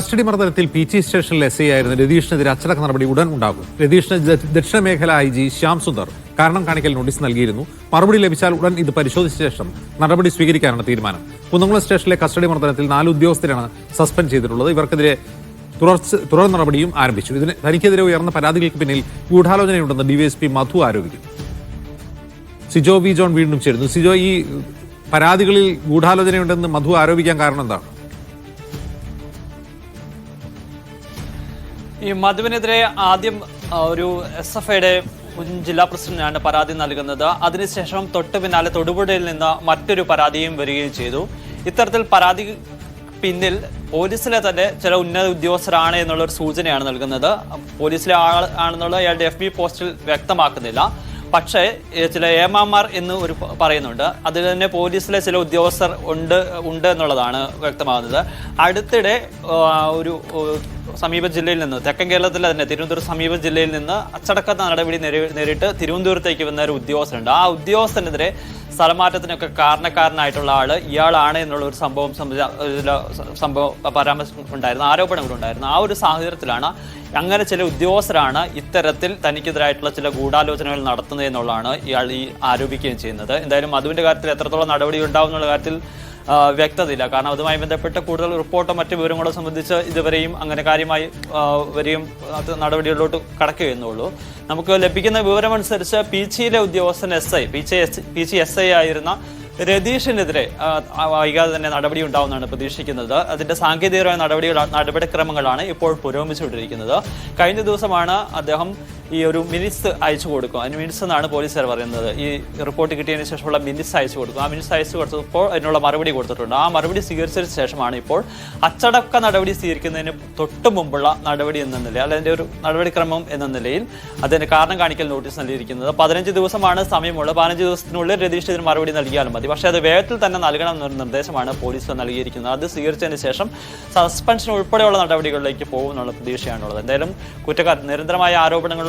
Custody മർദ്ദനത്തിൽ P T സ്റ്റേഷനിൽ S I ആയിരുന്ന രതീഷിനെതിരെ അച്ചടക്ക നടപടി ഉടൻ ഉണ്ടാകും. രതീഷിന് ദക്ഷിണ മേഖല ഐ ജി ശ്യാം സുന്ദർ കാരണം കാണിക്കൽ നോട്ടീസ് നൽകിയിരുന്നു. മറുപടി ലഭിച്ചാൽ ഉടൻ ഇത് പരിശോധിച്ച ശേഷം നടപടി സ്വീകരിക്കാനാണ് തീരുമാനം. കുന്നംകുളം സ്റ്റേഷനിലെ കസ്റ്റഡി മർദ്ദനത്തിൽ നാല് ഉദ്യോഗസ്ഥരാണ് സസ്പെൻഡ് ചെയ്തിട്ടുള്ളത്. ഇവർക്കെതിരെ തുടർച്ച തുടർ നടപടിയും ആരംഭിച്ചു. ഇതിന് തനിക്കെതിരെ ഉയർന്ന പരാതികൾക്ക് പിന്നിൽ ഗൂഢാലോചനയുണ്ടെന്ന് ഡിവൈഎസ്പി മധു ആരോപിക്കുന്നു സിജോ വി ജോൺ വീണ്ടും ചേരുന്നു. സിജോ ഈ പരാതികളിൽ ഗൂഢാലോചനയുണ്ടെന്ന് മധു ആരോപിക്കാൻ കാരണം എന്താണ്? ഈ മധുവിനെതിരെ ആദ്യം ഒരു എസ് എഫ് ഐയുടെ മുൻ ജില്ലാ പ്രസിഡന്റാണ് പരാതി നൽകുന്നത്. അതിനുശേഷം തൊട്ട് പിന്നാലെ തൊടുപുഴയിൽ നിന്ന് മറ്റൊരു പരാതിയും വരികയും ചെയ്തു. ഇത്തരത്തിൽ പരാതി പിന്നിൽ പോലീസിലെ തന്നെ ചില ഉന്നത ഉദ്യോഗസ്ഥരാണ് എന്നുള്ള ഒരു സൂചനയാണ് നൽകുന്നത്. പോലീസിലെ ആൾ ആണെന്നുള്ള അയാളുടെ എഫ് ബി പോസ്റ്റിൽ വ്യക്തമാക്കുന്നില്ല. പക്ഷേ ചില ഏമാമാർ എന്ന് ഒരു പറയുന്നുണ്ട്. അതിൽ തന്നെ പോലീസിലെ ചില ഉദ്യോഗസ്ഥർ ഉണ്ട് ഉണ്ട് എന്നുള്ളതാണ് വ്യക്തമാകുന്നത്. അടുത്തിടെ ഒരു സമീപ ജില്ലയിൽ നിന്ന് തെക്കൻ കേരളത്തിലെ തന്നെ തിരുവനന്തപുരം സമീപ ജില്ലയിൽ നിന്ന് അച്ചടക്ക നടപടി നേരി- നേരിട്ട് തിരുവനന്തപുരത്തേക്ക് വന്ന ഒരു ഉദ്യോഗസ്ഥനുണ്ട്. ആ ഉദ്യോഗസ്ഥനെതിരെ സ്ഥലമാറ്റത്തിനൊക്കെ കാരണക്കാരനായിട്ടുള്ള ആൾ ഇയാളാണ് എന്നുള്ള ഒരു സംഭവം സംഭവം പരാമർശം ഉണ്ടായിരുന്നു ആരോപണങ്ങൾ ഉണ്ടായിരുന്നു. ആ ഒരു സാഹചര്യത്തിലാണ് അങ്ങനെ ചില ഉദ്യോഗസ്ഥരാണ് ഇത്തരത്തിൽ തനിക്കെതിരായിട്ടുള്ള ചില ഗൂഢാലോചനകൾ നടത്തുന്നത് എന്നുള്ളതാണ് ഇയാൾ ഈ ആരോപിക്കുകയും ചെയ്യുന്നത്. എന്തായാലും മധുവിന്റെ കാര്യത്തിൽ എത്രത്തോളം നടപടി ഉണ്ടാവും എന്നുള്ള കാര്യത്തിൽ വ്യക്തതയില്ല. കാരണം അതുമായി ബന്ധപ്പെട്ട കൂടുതൽ റിപ്പോർട്ടോ മറ്റ് വിവരങ്ങളോ സംബന്ധിച്ച് ഇതുവരെയും അങ്ങനെ കാര്യമായി വരെയും നടപടികളിലോട്ട് കടക്കുകയെന്നുള്ളൂ. നമുക്ക് ലഭിക്കുന്ന വിവരമനുസരിച്ച് പി ചിയിലെ ഉദ്യോഗസ്ഥൻ S I P C S I ആയിരുന്ന രതീഷിനെതിരെ വൈകാതെ തന്നെ നടപടി ഉണ്ടാവുമെന്നാണ് പ്രതീക്ഷിക്കുന്നത്. അതിന്റെ സാങ്കേതികമായ നടപടികൾ നടപടിക്രമങ്ങളാണ് ഇപ്പോൾ പുരോഗമിച്ചുകൊണ്ടിരിക്കുന്നത്. കഴിഞ്ഞ ദിവസമാണ് അദ്ദേഹം ഈ ഒരു മിനിറ്റ്സ് അയച്ചു കൊടുക്കും. അതിന് മിനിറ്റ്സ് എന്നാണ് പോലീസുകാർ പറയുന്നത്. ഈ റിപ്പോർട്ട് കിട്ടിയതിന് ശേഷമുള്ള മിനിറ്റ്സ് അയച്ചു കൊടുക്കും. ആ മിനിറ്റ്സ് അയച്ചു കൊടുത്തപ്പോൾ അതിനുള്ള മറുപടി കൊടുത്തിട്ടുണ്ട്. ആ മറുപടി സ്വീകരിച്ചതിന് ശേഷമാണ് ഇപ്പോൾ അച്ചടക്ക നടപടി സ്വീകരിക്കുന്നതിന് തൊട്ട് മുമ്പുള്ള നടപടി എന്ന നിലയിൽ അല്ലെങ്കിൽ ഒരു നടപടിക്രമം എന്ന നിലയിൽ അതിന് കാരണം കാണിക്കൽ നോട്ടീസ് നൽകിയിരിക്കുന്നത്. പതിനഞ്ച് ദിവസമാണ് സമയമുള്ളത്. പതിനഞ്ച് ദിവസത്തിനുള്ളിൽ രതീഷ് ഇതിന് മറുപടി നൽകിയാലും മതി. പക്ഷേ അത് വേഗത്തിൽ തന്നെ നൽകണം എന്നൊരു നിർദ്ദേശമാണ് പോലീസ് നൽകിയിരിക്കുന്നത്. അത് സ്വീകരിച്ചതിന് ശേഷം സസ്പെൻഷൻ ഉൾപ്പെടെയുള്ള നടപടികളിലേക്ക് പോകുമെന്നുള്ള പ്രതീക്ഷയാണുള്ളത് എന്തായാലും കുറ്റക്കാർ നിരന്തരമായ ആരോപണങ്ങൾ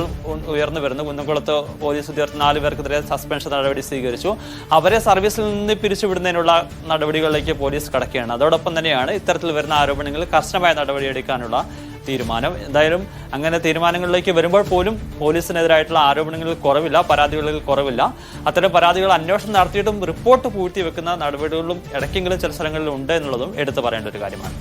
ഉയർന്നു വരുന്നു. കുന്നംകുളത്ത് പോലീസ് ഉദ്യോഗസ്ഥർ നാല് പേർക്കെതിരെ സസ്പെൻഷൻ നടപടി സ്വീകരിച്ചു. അവരെ സർവീസിൽ നിന്ന് പിരിച്ചുവിടുന്നതിനുള്ള നടപടികളിലേക്ക് പോലീസ് കടക്കുകയാണ്. അതോടൊപ്പം തന്നെയാണ് ഇത്തരത്തിൽ വരുന്ന ആരോപണങ്ങളിൽ കർശനമായ നടപടിയെടുക്കാനുള്ള തീരുമാനം. എന്തായാലും അങ്ങനെ തീരുമാനങ്ങളിലേക്ക് വരുമ്പോൾ പോലും പോലീസിനെതിരായിട്ടുള്ള ആരോപണങ്ങളിൽ കുറവില്ല പരാതികളിൽ കുറവില്ല. അത്തരം പരാതികൾ അന്വേഷണം നടത്തിയിട്ടും റിപ്പോർട്ട് പൂഴ്ത്തി വെക്കുന്ന നടപടികളിലും ഇടയ്ക്കെങ്കിലും ചില സ്ഥലങ്ങളിൽ ഉണ്ട് എന്നുള്ളതും എടുത്തു പറയേണ്ട ഒരു കാര്യമാണ്.